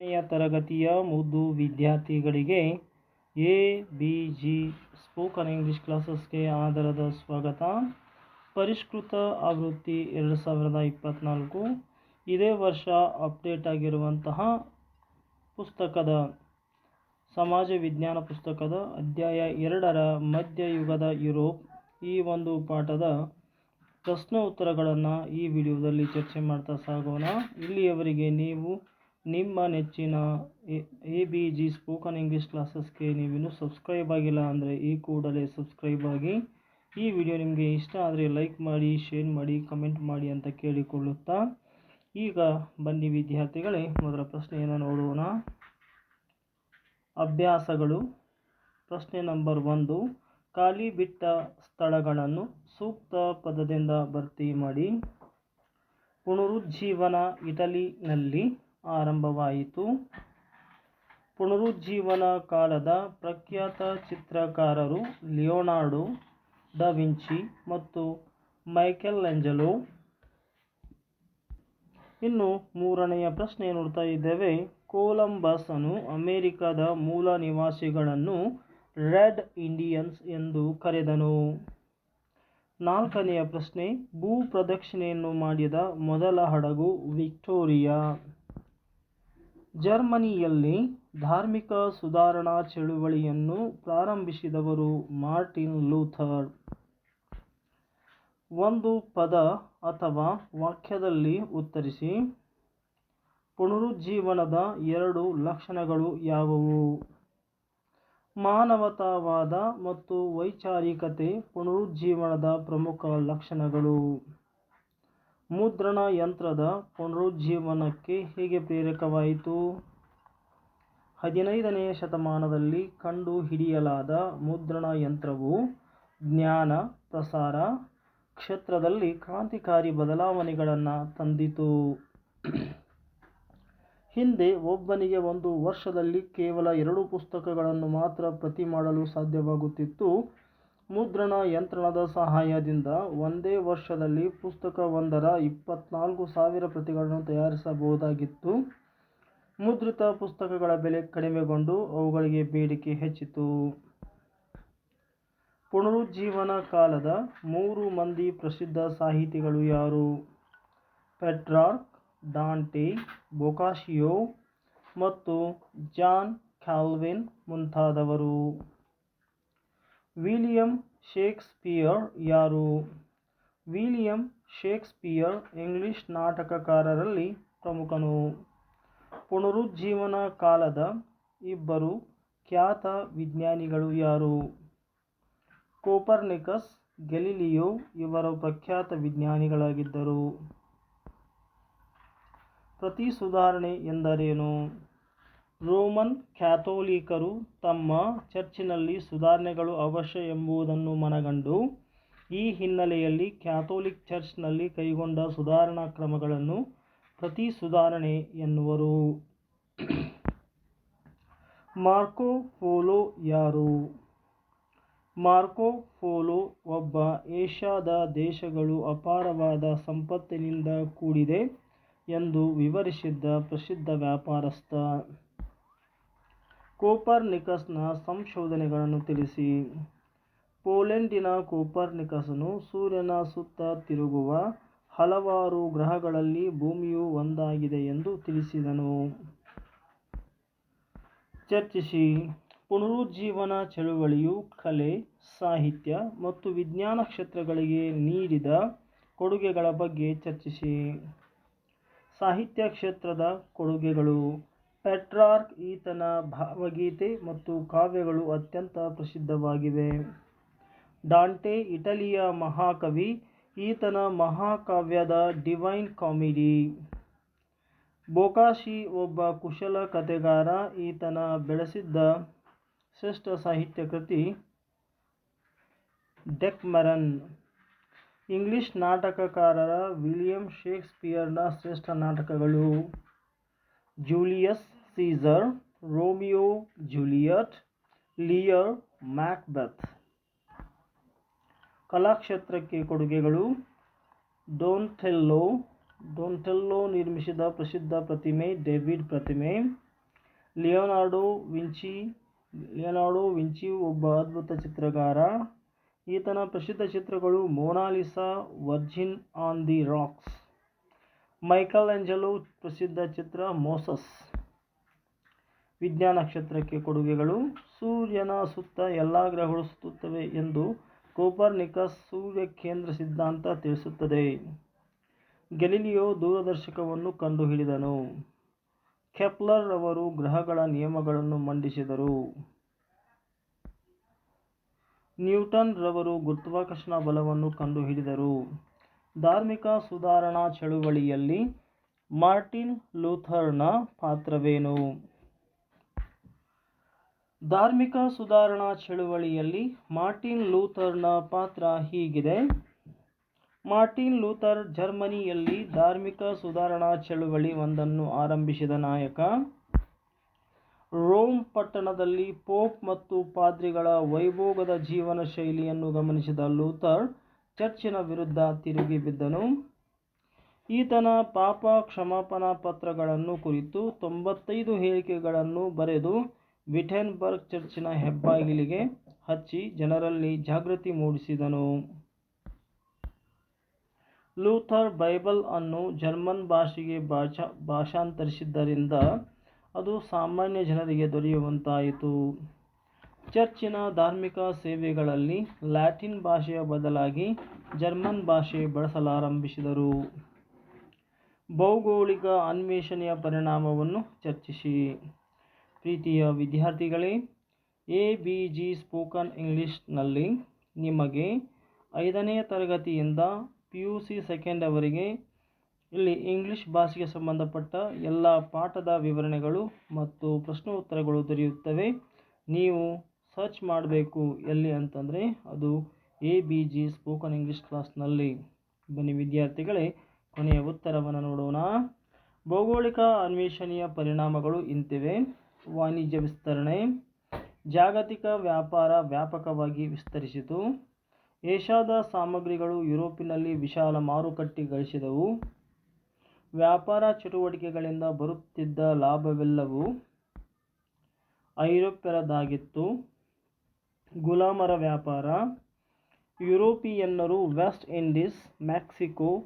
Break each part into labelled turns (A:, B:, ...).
A: ನೆಯ ತರಗತಿಯ ಮುದ್ದು ವಿದ್ಯಾರ್ಥಿಗಳಿಗೆ A, B, G spoken English ಕ್ಲಾಸಸ್ಗೆ ಆಧಾರದ ಸ್ವಾಗತ. ಪರಿಷ್ಕೃತ ಆವೃತ್ತಿ ಎರಡು ಸಾವಿರದ ಇಪ್ಪತ್ತ್ನಾಲ್ಕು ಇದೇ ವರ್ಷ ಅಪ್ಡೇಟ್ ಆಗಿರುವಂತಹ ಪುಸ್ತಕದ, ಸಮಾಜ ವಿಜ್ಞಾನ ಪುಸ್ತಕದ ಅಧ್ಯಾಯ ಎರಡರ ಮಧ್ಯಯುಗದ ಯುರೋಪ್ ಈ ಒಂದು ಪಾಠದ ಪ್ರಶ್ನೋತ್ತರಗಳನ್ನು ಈ ವಿಡಿಯೋದಲ್ಲಿ ಚರ್ಚೆ ಮಾಡ್ತಾ ಸಾಗೋಣ. ಇಲ್ಲಿಯವರೆಗೆ ನೀವು ನಿಮ್ಮ ನೆಚ್ಚಿನ A A B G spoken English ಕ್ಲಾಸಸ್ಗೆ ನೀವಿನ್ನೂ ಸಬ್ಸ್ಕ್ರೈಬ್ ಆಗಿಲ್ಲ ಅಂದರೆ ಈ ಕೂಡಲೇ ಸಬ್ಸ್ಕ್ರೈಬ್ ಆಗಿ. ಈ ವಿಡಿಯೋ ನಿಮಗೆ ಇಷ್ಟ ಆದರೆ ಲೈಕ್ ಮಾಡಿ, ಶೇರ್ ಮಾಡಿ, ಕಮೆಂಟ್ ಮಾಡಿ ಅಂತ ಕೇಳಿಕೊಳ್ಳುತ್ತಾ. ಈಗ ಬನ್ನಿ ವಿದ್ಯಾರ್ಥಿಗಳೇ, ಮೊದಲ ಪ್ರಶ್ನೆಯನ್ನು ನೋಡೋಣ. ಅಭ್ಯಾಸಗಳು. ಪ್ರಶ್ನೆ ನಂಬರ್ ಒಂದು, ಖಾಲಿ ಬಿಟ್ಟ ಸ್ಥಳಗಳನ್ನು ಸೂಕ್ತ ಪದದಿಂದ ಭರ್ತಿ ಮಾಡಿ. ಪುನರುಜ್ಜೀವನ ಇಟಲಿನಲ್ಲಿ ಆರಂಭವಾಯಿತು. ಪುನರುಜ್ಜೀವನ ಕಾಲದ ಪ್ರಖ್ಯಾತ ಚಿತ್ರಕಾರರು ಲಿಯೋನಾರ್ಡೋ ಡ ವಿಂಚಿ ಮತ್ತು ಮೈಕೆಲ್ ಆಂಜಲೋ ಇನ್ನು ಮೂರನೆಯ ಪ್ರಶ್ನೆ ನೋಡ್ತಾ ಇದ್ದೇವೆ. ಕೊಲಂಬಸನು ಅಮೆರಿಕದ ಮೂಲ ನಿವಾಸಿಗಳನ್ನು ರೆಡ್ ಇಂಡಿಯನ್ಸ್ ಎಂದು ಕರೆದನು. ನಾಲ್ಕನೆಯ ಪ್ರಶ್ನೆ, ಭೂ ಪ್ರದಕ್ಷಿಣೆಯನ್ನು ಮಾಡಿದ ಮೊದಲ ಹಡಗು ವಿಕ್ಟೋರಿಯಾ. ಜರ್ಮನಿಯಲ್ಲಿ ಧಾರ್ಮಿಕ ಸುಧಾರಣಾ ಚಳುವಳಿಯನ್ನು ಪ್ರಾರಂಭಿಸಿದವರು ಮಾರ್ಟಿನ್ ಲೂಥರ್. ಒಂದು ಪದ ಅಥವಾ ವಾಕ್ಯದಲ್ಲಿ ಉತ್ತರಿಸಿ, ಪುನರುಜ್ಜೀವನದ ಎರಡು ಲಕ್ಷಣಗಳು ಯಾವುವು? ಮಾನವತಾವಾದ ಮತ್ತು ವೈಚಾರಿಕತೆ ಪುನರುಜ್ಜೀವನದ ಪ್ರಮುಖ ಲಕ್ಷಣಗಳು. ಮುದ್ರಣ ಯಂತ್ರದ ಪುನರುಜ್ಜೀವನಕ್ಕೆ ಹೇಗೆ ಪ್ರೇರಕವಾಯಿತು? ಹದಿನೈದನೆಯ ಶತಮಾನದಲ್ಲಿ ಕಂಡುಹಿಡಿಯಲಾದ ಮುದ್ರಣ ಯಂತ್ರವು ಜ್ಞಾನ, ಪ್ರಸಾರ ಕ್ಷೇತ್ರದಲ್ಲಿ ಕ್ರಾಂತಿಕಾರಿ ಬದಲಾವಣೆಗಳನ್ನು ತಂದಿತು. ಹಿಂದೆ ಒಬ್ಬನಿಗೆ ಒಂದು ವರ್ಷದಲ್ಲಿ ಕೇವಲ ಎರಡು ಪುಸ್ತಕಗಳನ್ನು ಮಾತ್ರ ಪ್ರತಿ ಮಾಡಲು ಸಾಧ್ಯವಾಗುತ್ತಿತ್ತು. ಮುದ್ರಣ ಯಂತ್ರಣದ ಸಹಾಯದಿಂದ ಒಂದೇ ವರ್ಷದಲ್ಲಿ ಪುಸ್ತಕವೊಂದರ ಇಪ್ಪತ್ನಾಲ್ಕು ಸಾವಿರ ಪ್ರತಿಗಳನ್ನು ತಯಾರಿಸಬಹುದಾಗಿತ್ತು. ಮುದ್ರಿತ ಪುಸ್ತಕಗಳ ಬೆಲೆ ಕಡಿಮೆಗೊಂಡು ಅವುಗಳಿಗೆ ಬೇಡಿಕೆ ಹೆಚ್ಚಿತು ಪುನರುಜ್ಜೀವನ ಕಾಲದ ಮೂರು ಮಂದಿ ಪ್ರಸಿದ್ಧ ಸಾಹಿತಿಗಳು ಯಾರು? ಪೆಟ್ರಾರ್ಕ್, ಡಾಂಟಿ, ಬೊಕಾಶಿಯೋ ಮತ್ತು ಜಾನ್ ಕ್ಯಾಲ್ವಿನ್ ಮುಂತಾದವರು. ವಿಲಿಯಂ ಶೇಕ್ಸ್ಪಿಯರ್ ಯಾರು? ವಿಲಿಯಂ ಶೇಕ್ಸ್ಪಿಯರ್ ಇಂಗ್ಲಿಷ್ ನಾಟಕಕಾರರಲ್ಲಿ ಪ್ರಮುಖನು. ಪುನರುಜ್ಜೀವನ ಕಾಲದ ಇಬ್ಬರು ಖ್ಯಾತ ವಿಜ್ಞಾನಿಗಳು ಯಾರು? ಕೋಪರ್ನಿಕಸ್, ಗೆಲಿಲಿಯೋ ಇವರು ಪ್ರಖ್ಯಾತ ವಿಜ್ಞಾನಿಗಳಾಗಿದ್ದರು. ಪ್ರತಿ ಸುಧಾರಣೆ ಎಂದರೇನು? ರೋಮನ್ ಕ್ಯಾಥೋಲಿಕರು ತಮ್ಮ ಚರ್ಚಿನಲ್ಲಿ ಸುಧಾರಣೆಗಳು ಅವಶ್ಯ ಎಂಬುದನ್ನು ಮನಗಂಡು, ಈ ಹಿನ್ನೆಲೆಯಲ್ಲಿ ಕ್ಯಾಥೋಲಿಕ್ ಚರ್ಚ್ನಲ್ಲಿ ಕೈಗೊಂಡ ಸುಧಾರಣಾ ಕ್ರಮಗಳನ್ನು ಪ್ರತಿ ಸುಧಾರಣೆ ಎನ್ನುವರು. ಮಾರ್ಕೊ ಪೋಲೋ ಯಾರು? ಮಾರ್ಕೊ ಪೋಲೋ ಒಬ್ಬ ಏಷ್ಯಾದ ದೇಶಗಳು ಅಪಾರವಾದ ಸಂಪತ್ತಿನಿಂದ ಕೂಡಿದೆ ಎಂದು ವಿವರಿಸಿದ್ದ ಪ್ರಸಿದ್ಧ ವ್ಯಾಪಾರಸ್ಥ. ಕೋಪರ್ನಿಕಸ್ನ ಸಂಶೋಧನೆಗಳನ್ನು ತಿಳಿಸಿ. ಪೋಲೆಂಡಿನ ಕೋಪರ್ನಿಕಸನು ಸೂರ್ಯನ ಸುತ್ತ ತಿರುಗುವ ಹಲವಾರು ಗ್ರಹಗಳಲ್ಲಿ ಭೂಮಿಯು ಒಂದಾಗಿದೆ ಎಂದು ತಿಳಿಸಿದನು. ಚರ್ಚಿಸಿ. ಪುನರುಜ್ಜೀವನ ಚಳುವಳಿಯು ಕಲೆ, ಸಾಹಿತ್ಯ ಮತ್ತು ವಿಜ್ಞಾನ ಕ್ಷೇತ್ರಗಳಿಗೆ ನೀಡಿದ ಕೊಡುಗೆಗಳ ಬಗ್ಗೆ ಚರ್ಚಿಸಿ. ಸಾಹಿತ್ಯ ಕ್ಷೇತ್ರದ ಕೊಡುಗೆಗಳು. ಪೆಟ್ರಾರ್ಕ್ ಈತನ ಭಾವಗೀತೆ ಮತ್ತು ಕಾವ್ಯಗಳು ಅತ್ಯಂತ ಪ್ರಸಿದ್ಧವಾಗಿವೆ. ಡಾಂಟೆ, ಇಟಲಿಯ ಮಹಾಕವಿ, ಈತನ ಮಹಾಕಾವ್ಯದ ಡಿವೈನ್ ಕಾಮಿಡಿ. ಬೊಕಾಶಿ ಒಬ್ಬ ಕುಶಲ ಕಥೆಗಾರ, ಈತನ ಬೆಳೆಸಿದ್ದ ಶ್ರೇಷ್ಠ ಸಾಹಿತ್ಯ ಕೃತಿ ಡೆಕ್ಮರನ್. ಇಂಗ್ಲಿಷ್ ನಾಟಕಕಾರರ ವಿಲಿಯಂ ಶೇಕ್ಸ್ಪಿಯರ್ನ ಶ್ರೇಷ್ಠ ನಾಟಕಗಳು. Julius Caesar Romeo Juliet Lear Macbeth ಕಲಾಕ್ಷೇತ್ರಕ್ಕೆ ಕೊಡುಗೆಗಳು ಡೋನ್ಟೆಲ್ಲೋ ಡೊಂಟೆಲ್ಲೋ ನಿರ್ಮಿಸಿದ ಪ್ರಸಿದ್ಧ ಪ್ರತಿಮೆ, ಡೇವಿಡ್ ಪ್ರತಿಮೆ. ಲಿಯೋನಾರ್ಡೋ ವಿಂಚಿ ಲಿಯೋನಾರ್ಡೋ ವಿಂಚಿ ಒಬ್ಬ ಅದ್ಭುತ ಚಿತ್ರಗಾರ. ಈತನ ಪ್ರಸಿದ್ಧ ಚಿತ್ರಗಳು Mona Lisa, virgin on the rocks. Michelangelo ಪ್ರಸಿದ್ಧ ಚಿತ್ರ ಮೋಸಸ್. ವಿಜ್ಞಾನ ಕ್ಷೇತ್ರಕ್ಕೆ ಕೊಡುಗೆಗಳು. ಸೂರ್ಯನ ಸುತ್ತ ಎಲ್ಲ ಗ್ರಹಗಳು ಸುತ್ತುತ್ತವೆ ಎಂದು ಕೋಪರ್ನಿಕಸ್ ಸೂರ್ಯ ಕೇಂದ್ರ ಸಿದ್ಧಾಂತ ತಿಳಿಸುತ್ತದೆ. ಗೆಲಿಲಿಯೋ ದೂರದರ್ಶಕವನ್ನು ಕಂಡುಹಿಡಿದನು. ಕೆಪ್ಲರ್ ಅವರು ಗ್ರಹಗಳ ನಿಯಮಗಳನ್ನು ಮಂಡಿಸಿದರು. ನ್ಯೂಟನ್ ರವರು ಗುರುತ್ವಾಕರ್ಷಣ ಬಲವನ್ನು ಕಂಡುಹಿಡಿದರು. ಧಾರ್ಮಿಕ ಸುಧಾರಣಾ ಚಳುವಳಿಯಲ್ಲಿ ಮಾರ್ಟಿನ್ ಲೂಥರ್ನ ಪಾತ್ರವೇನು? ಧಾರ್ಮಿಕ ಸುಧಾರಣಾ ಚಳುವಳಿಯಲ್ಲಿ ಮಾರ್ಟಿನ್ ಲೂಥರ್ನ ಪಾತ್ರ ಹೀಗಿದೆ. ಮಾರ್ಟಿನ್ ಲೂಥರ್ ಜರ್ಮನಿಯಲ್ಲಿ ಧಾರ್ಮಿಕ ಸುಧಾರಣಾ ಚಳುವಳಿ ಒಂದನ್ನು ಆರಂಭಿಸಿದ ನಾಯಕ. ರೋಮ್ ಪಟ್ಟಣದಲ್ಲಿ ಪೋಪ್ ಮತ್ತು ಪಾದ್ರಿಗಳ ವೈಭೋಗದ ಜೀವನ ಶೈಲಿಯನ್ನು ಗಮನಿಸಿದ ಲೂಥರ್ ಚರ್ಚಿನ ವಿರುದ್ಧ ತಿರುಗಿ ಬಿದ್ದನು. ಈತನ ಪಾಪ ಕ್ಷಮಾಪಣಾ ಪತ್ರಗಳನ್ನು ಕುರಿತು ತೊಂಬತ್ತೈದು ಹೇಳಿಕೆಗಳನ್ನು ಬರೆದು ವಿಟೆನ್ಬರ್ಗ್ ಚರ್ಚಿನ ಹೆಬ್ಬಾಗಿಲಿಗೆ ಹಚ್ಚಿ ಜನರಲ್ಲಿ ಜಾಗೃತಿ ಮೂಡಿಸಿದನು. ಲೂಥರ್ ಬೈಬಲ್ ಅನ್ನು ಜರ್ಮನ್ ಭಾಷೆಗೆ ಭಾಷಾ, ಭಾಷಾಂತರಿಸಿದ್ದರಿಂದ ಅದು ಸಾಮಾನ್ಯ ಜನರಿಗೆ ದೊರೆಯುವಂತಾಯಿತು. ಚರ್ಚಿನ ಧಾರ್ಮಿಕ ಸೇವೆಗಳಲ್ಲಿ ಲ್ಯಾಟಿನ್ ಭಾಷೆಯ ಬದಲಾಗಿ ಜರ್ಮನ್ ಭಾಷೆ ಬಳಸಲಾರಂಭಿಸಿದರು. ಭೌಗೋಳಿಕ ಅನ್ವೇಷಣೆಯ ಪರಿಣಾಮವನ್ನು ಚರ್ಚಿಸಿ. ಪ್ರೀತಿಯ ವಿದ್ಯಾರ್ಥಿಗಳೇ, ಎ ಬಿ ಜಿ ಸ್ಪೋಕನ್ ಇಂಗ್ಲೀಷ್ನಲ್ಲಿ ನಿಮಗೆ ಐದನೇ ತರಗತಿಯಿಂದ ಪಿ ಯು ಸಿ ಸೆಕೆಂಡ್ ಅವರಿಗೆ ಇಲ್ಲಿ ಇಂಗ್ಲಿಷ್ ಭಾಷೆಗೆ ಸಂಬಂಧಪಟ್ಟ ಎಲ್ಲ ಪಾಠದ ವಿವರಣೆಗಳು ಮತ್ತು ಪ್ರಶ್ನೋತ್ತರಗಳು ದೊರೆಯುತ್ತವೆ. ನೀವು ಸರ್ಚ್ ಮಾಡಬೇಕು ಎಲ್ಲಿ ಅಂತಂದರೆ ಅದು A B G spoken English ಕ್ಲಾಸ್ನಲ್ಲಿ ಬನ್ನಿ ವಿದ್ಯಾರ್ಥಿಗಳೇ, ಕೊನೆಯ ಉತ್ತರವನ್ನು ನೋಡೋಣ. ಭೌಗೋಳಿಕ ಅನ್ವೇಷಣೆಯ ಪರಿಣಾಮಗಳು ಇಂತಿವೆ. ವಾಣಿಜ್ಯ ವಿಸ್ತರಣೆ, ಜಾಗತಿಕ ವ್ಯಾಪಾರ ವ್ಯಾಪಕವಾಗಿ ವಿಸ್ತರಿಸಿತು. ಏಷ್ಯಾದ ಸಾಮಗ್ರಿಗಳು ಯುರೋಪಿನಲ್ಲಿ ವಿಶಾಲ ಮಾರುಕಟ್ಟೆ ಗಳಿಸಿದವು. ವ್ಯಾಪಾರ ಚಟುವಟಿಕೆಗಳಿಂದ ಬರುತ್ತಿದ್ದ ಲಾಭವೆಲ್ಲವೂ ಐರೋಪ್ಯರದಾಗಿತ್ತು ಗುಲಾಮರ ವ್ಯಾಪಾರ, ಯುರೋಪಿಯನ್ನರು ವೆಸ್ಟ್ ಇಂಡೀಸ್, ಮೆಕ್ಸಿಕೋ,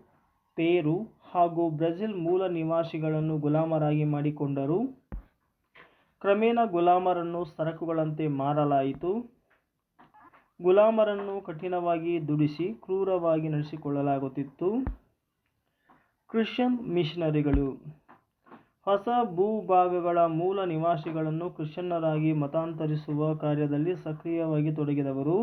A: ಪೇರು ಹಾಗೂ ಬ್ರೆಜಿಲ್ ಮೂಲ ನಿವಾಸಿಗಳನ್ನು ಗುಲಾಮರಾಗಿ ಮಾಡಿಕೊಂಡರು. ಕ್ರಮೇಣ ಗುಲಾಮರನ್ನು ಸರಕುಗಳಂತೆ ಮಾರಲಾಯಿತು. ಗುಲಾಮರನ್ನು ಕಠಿಣವಾಗಿ ದುಡಿಸಿ ಕ್ರೂರವಾಗಿ ನಡೆಸಿಕೊಳ್ಳಲಾಗುತ್ತಿತ್ತು. ಕ್ರಿಶ್ಚಿಯನ್ ಮಿಷನರಿಗಳು ಹೊಸ ಭೂಭಾಗಗಳ ಮೂಲ ನಿವಾಸಿಗಳನ್ನು ಕ್ರಿಶ್ಚಿಯನ್ನರಾಗಿ ಮತಾಂತರಿಸುವ ಕಾರ್ಯದಲ್ಲಿ ಸಕ್ರಿಯವಾಗಿ ತೊಡಗಿದವರು.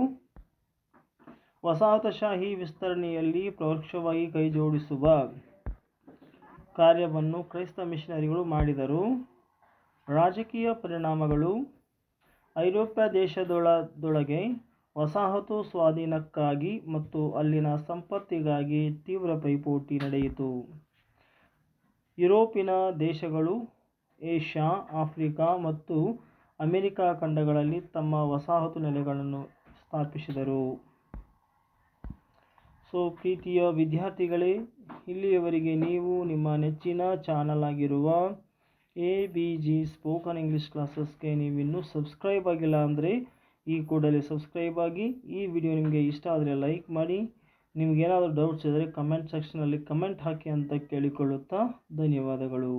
A: ವಸಾಹತುಶಾಹಿ ವಿಸ್ತರಣೆಯಲ್ಲಿ ಪರೋಕ್ಷವಾಗಿ ಕೈಜೋಡಿಸುವ ಕಾರ್ಯವನ್ನು ಕ್ರೈಸ್ತ ಮಿಷನರಿಗಳು ಮಾಡಿದರು. ರಾಜಕೀಯ ಪರಿಣಾಮಗಳು ಐರೋಪ್ಯ ದೇಶದೊಳದೊಳಗೆ ವಸಾಹತು ಸ್ವಾಧೀನಕ್ಕಾಗಿ ಮತ್ತು ಅಲ್ಲಿನ ಸಂಪತ್ತಿಗಾಗಿ ತೀವ್ರ ಪೈಪೋಟಿ ನಡೆಯಿತು. ಯುರೋಪಿನ ದೇಶಗಳು ಏಷ್ಯಾ, ಆಫ್ರಿಕಾ ಮತ್ತು ಅಮೆರಿಕ ಖಂಡಗಳಲ್ಲಿ ತಮ್ಮ ವಸಾಹತು ನೆಲೆಗಳನ್ನು ಸ್ಥಾಪಿಸಿದರು. ಸೊ, ಪ್ರೀತಿಯ ವಿದ್ಯಾರ್ಥಿಗಳೇ, ಇಲ್ಲಿಯವರೆಗೆ ನೀವು ನಿಮ್ಮ ನೆಚ್ಚಿನ ಚಾನಲ್ ಆಗಿರುವ A B G spoken English ಕ್ಲಾಸಸ್ಗೆ ನೀವಿನ್ನೂ ಸಬ್ಸ್ಕ್ರೈಬ್ ಆಗಿಲ್ಲ ಅಂದರೆ ಈ ಕೂಡಲೇ ಸಬ್ಸ್ಕ್ರೈಬ್ ಆಗಿ ಈ ವಿಡಿಯೋ ನಿಮಗೆ ಇಷ್ಟ ಆದರೆ ಲೈಕ್ ಮಾಡಿ ನಿಮಗೇನಾದರೂ ಡೌಟ್ಸ್ ಇದ್ದರೆ ಕಮೆಂಟ್ ಸೆಕ್ಷನಲ್ಲಿ ಕಮೆಂಟ್ ಹಾಕಿ ಅಂತ ಕೇಳಿಕೊಳ್ಳುತ್ತಾ ಧನ್ಯವಾದಗಳು.